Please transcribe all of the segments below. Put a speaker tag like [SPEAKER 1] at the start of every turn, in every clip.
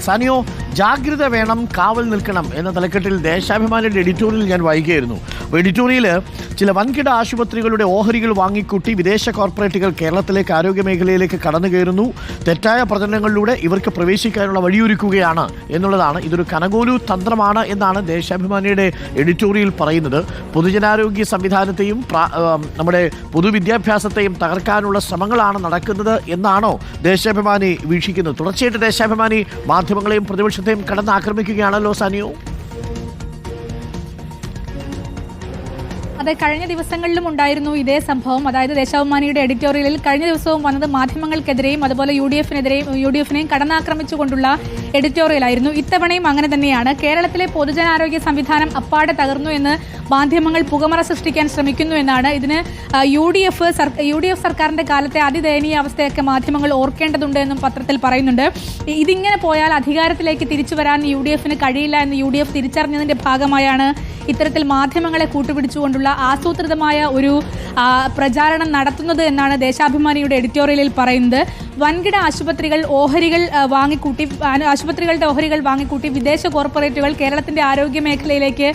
[SPEAKER 1] സനിയോ ജാഗ്രത വേണം കാവൽ നിൽക്കണം എന്ന തലക്കെട്ടിൽ ദേശാഭിമാനിയുടെ എഡിറ്റോറിയൽ ഞാൻ വായിക്കുകയായിരുന്നു. അപ്പോൾ എഡിറ്റോറിയൽ ചില വൻകിട ആശുപത്രികളുടെ ഓഹരികൾ വാങ്ങിക്കൂട്ടി വിദേശ കോർപ്പറേറ്റുകൾ കേരളത്തിലേക്ക് ആരോഗ്യ മേഖലയിലേക്ക് കടന്നു കയറുന്നു. തെറ്റായ പ്രചരണങ്ങളിലൂടെ ഇവർക്ക് പ്രവേശിക്കാനുള്ള വഴിയൊരുക്കുകയാണ് എന്നുള്ളതാണ്. ഇതൊരു കനകോലു തന്ത്രമാണ് എന്നാണ് ദേശാഭിമാനിയുടെ എഡിറ്റോറിയൽ പറയുന്നത്. പൊതുജനാരോഗ്യ സംവിധാനത്തെയും നമ്മുടെ പൊതുവിദ്യാഭ്യാസത്തെയും തകർക്കാനുള്ള ശ്രമങ്ങളാണ് നടക്കുന്നത് എന്നാണോ ദേശാഭിമാനി വീക്ഷിക്കുന്നത്. തുടർച്ചയായിട്ട് ദേശാഭിമാനി മാധ്യമങ്ങളെയും പ്രതിപക്ഷത്തെയും കടന്നാക്രമിക്കുകയാണല്ലോ സനിയോ?
[SPEAKER 2] അതെ കഴിഞ്ഞ ദിവസങ്ങളിലും ഉണ്ടായിരുന്നു ഇതേ സംഭവം. അതായത് ദേശാഭിമാനിയുടെ എഡിറ്റോറിയലിൽ കഴിഞ്ഞ ദിവസവും വന്നത് മാധ്യമങ്ങൾക്കെതിരെയും അതുപോലെ യു ഡി എഫിനെതിരെയും യു ഡി എഫിനെയും കടന്നാക്രമിച്ചുകൊണ്ടുള്ള എഡിറ്റോറിയലായിരുന്നു. ഇത്തവണയും അങ്ങനെ തന്നെയാണ്. കേരളത്തിലെ പൊതുജനാരോഗ്യ സംവിധാനം അപ്പാടെ തകർന്നു എന്ന് മാധ്യമങ്ങൾ പുകമറ സൃഷ്ടിക്കാൻ ശ്രമിക്കുന്നു എന്നാണ്. ഇതിന് U D F U D F സർക്കാരിന്റെ കാലത്തെ അതിദയനീയ അവസ്ഥയൊക്കെ മാധ്യമങ്ങൾ ഓർക്കേണ്ടതുണ്ട് എന്നും പത്രത്തിൽ പറയുന്നുണ്ട്. ഇതിങ്ങനെ പോയാൽ അധികാരത്തിലേക്ക് തിരിച്ചു വരാൻ യു ഡി എഫിന് കഴിയില്ല എന്ന് യു ഡി എഫ് തിരിച്ചറിഞ്ഞതിന്റെ ഭാഗമായാണ് ഇത്തരത്തിൽ മാധ്യമങ്ങളെ കൂട്ടുപിടിച്ചുകൊണ്ടുള്ള ആസൂത്രിതമായ ഒരു പ്രചാരണം നടത്തുന്നത് എന്നാണ് ദേശാഭിമാനിയുടെ എഡിറ്റോറിയലിൽ പറയുന്നത്. വൻകിട ആശുപത്രികൾ ഓഹരികൾ വാങ്ങിക്കൂട്ടി ആശുപത്രികളുടെ ഓഹരികൾ വാങ്ങിക്കൂട്ടി വിദേശ കോർപ്പറേറ്റുകൾ കേരളത്തിന്റെ ആരോഗ്യ മേഖലയിലേക്ക്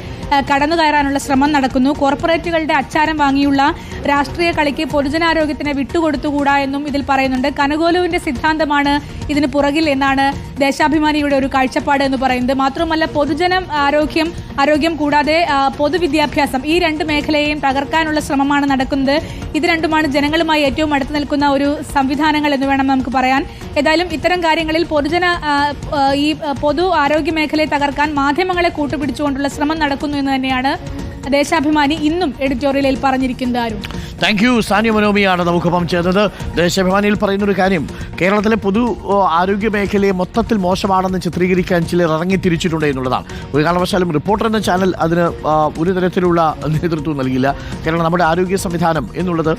[SPEAKER 2] കടന്നു കയറാനുള്ള ശ്രമം നടക്കുന്നു. കോർപ്പറേറ്റുകളുടെ അച്ചാരം വാങ്ങിയുള്ള രാഷ്ട്രീയ കളിക്ക് പൊതുജനാരോഗ്യത്തിന് വിട്ടുകൊടുത്തുകൂടാ എന്നും ഇതിൽ പറയുന്നുണ്ട്. കനകോലുവിന്റെ സിദ്ധാന്തമാണ് ഇതിന് പുറകിൽ എന്നാണ് ദേശാഭിമാനിയുടെ ഒരു കാഴ്ചപ്പാട് എന്ന് പറയുന്നത്. മാത്രമല്ല പൊതുജനം ആരോഗ്യം ആരോഗ്യം കൂടാതെ പൊതുവിദ്യാഭ്യാസം ഈ രണ്ട് മേഖലയെയും തകർക്കാനുള്ള ശ്രമമാണ് നടക്കുന്നത്. ഇത് രണ്ടുമാണ് ജനങ്ങളുമായി ഏറ്റവും അടുത്ത് നിൽക്കുന്ന ഒരു സംവിധാനങ്ങൾ എന്ന് വേണം നമുക്ക് പറയാൻ. ഏതായാലും ഇത്തരം കാര്യങ്ങളിൽ പൊതുജന ഈ പൊതു ആരോഗ്യ മേഖലയെ തകർക്കാൻ മാധ്യമങ്ങളെ കൂട്ടുപിടിച്ചുകൊണ്ടുള്ള ശ്രമം നടക്കുന്നു എന്ന് തന്നെയാണ് ദേശാഭിമാനി ഇന്നും എഡിറ്റോറിയലിൽ പറഞ്ഞിരിക്കുന്നത് ആരും
[SPEAKER 1] താങ്ക് യു സാനിയ മനോമിയാണ് നമുക്കൊപ്പം ചേർന്നത്. ദേശാഭിമാനിയിൽ പറയുന്നൊരു കാര്യം. കേരളത്തിലെ പൊതു ആരോഗ്യ മേഖലയെ മൊത്തത്തിൽ മോശമാണെന്ന് ചിത്രീകരിക്കാൻ ചിലർ ഇറങ്ങി തിരിച്ചിട്ടുണ്ട് എന്നുള്ളതാണ്. ഒരു കാരണവശാലും റിപ്പോർട്ടർ എന്ന ചാനൽ അതിന് ഒരു തരത്തിലുള്ള നേതൃത്വം നൽകില്ല കാരണം നമ്മുടെ ആരോഗ്യ സംവിധാനം എന്നുള്ളത്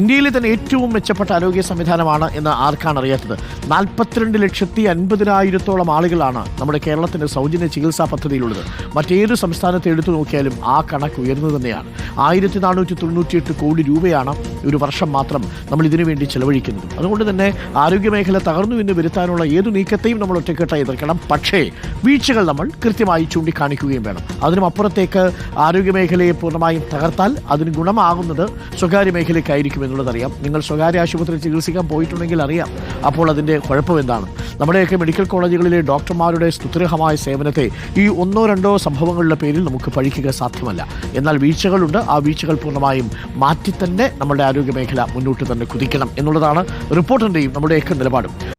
[SPEAKER 1] ഇന്ത്യയിലെ തന്നെ ഏറ്റവും മെച്ചപ്പെട്ട ആരോഗ്യ സംവിധാനമാണ് എന്ന് ആർക്കാണ് അറിയാത്തത്. നാൽപ്പത്തിരണ്ട് ലക്ഷത്തി അൻപതിനായിരത്തോളം ആളുകളാണ് നമ്മുടെ കേരളത്തിന്റെ സൗജന്യ ചികിത്സാ പദ്ധതിയിലുള്ളത്. മറ്റേത് സംസ്ഥാനത്തെ എടുത്തു നോക്കിയാലും ആ കണക്ക് ഉയർന്നു തന്നെയാണ്. ആയിരത്തി നാനൂറ്റി തൊണ്ണൂറ്റിയെട്ട് കോടി രൂപയാണ് ഒരു വർഷം മാത്രം നമ്മൾ ഇതിനു വേണ്ടി ചെലവഴിക്കുന്നത്. അതുകൊണ്ട് തന്നെ ആരോഗ്യ മേഖല തകർന്നു എന്ന് വരുത്താനുള്ള ഏതു നീക്കത്തെയും നമ്മൾ ഒറ്റക്കെട്ടായി എതിർക്കണം. പക്ഷേ വീഴ്ചകൾ നമ്മൾ കൃത്യമായി ചൂണ്ടിക്കാണിക്കുകയും വേണം. അതിനും അപ്പുറത്തേക്ക് ആരോഗ്യ മേഖലയെ പൂർണമായും തകർത്താൽ അതിന് ഗുണമാകുന്നത് സ്വകാര്യ മേഖലയ്ക്കായിരിക്കും എന്നുള്ളതറിയാം. നിങ്ങൾ സ്വകാര്യ ആശുപത്രിയിൽ ചികിത്സിക്കാൻ പോയിട്ടുണ്ടെങ്കിൽ അറിയാം. അപ്പോൾ അതിന്റെ കുഴപ്പം എന്താണ് നമ്മുടെയൊക്കെ മെഡിക്കൽ കോളേജുകളിലെ ഡോക്ടർമാരുടെ സ്തുത്യർഹമായ സേവനത്തെ ഈ ഒന്നോ രണ്ടോ സംഭവങ്ങളുടെ പേരിൽ നമുക്ക് പഴിക്കുക സാധ്യമല്ല. എന്നാൽ വീഴ്ചകളുണ്ട്. ആ വീഴ്ചകൾ പൂർണമായും മാറ്റി തന്നെ നമ്മുടെ ആരോഗ്യ മേഖല മുന്നോട്ട് തന്നെ കുതിക്കണം എന്നുള്ളതാണ് റിപ്പോർട്ടിന്റെയും നമ്മുടെയൊക്കെ നിലപാടും.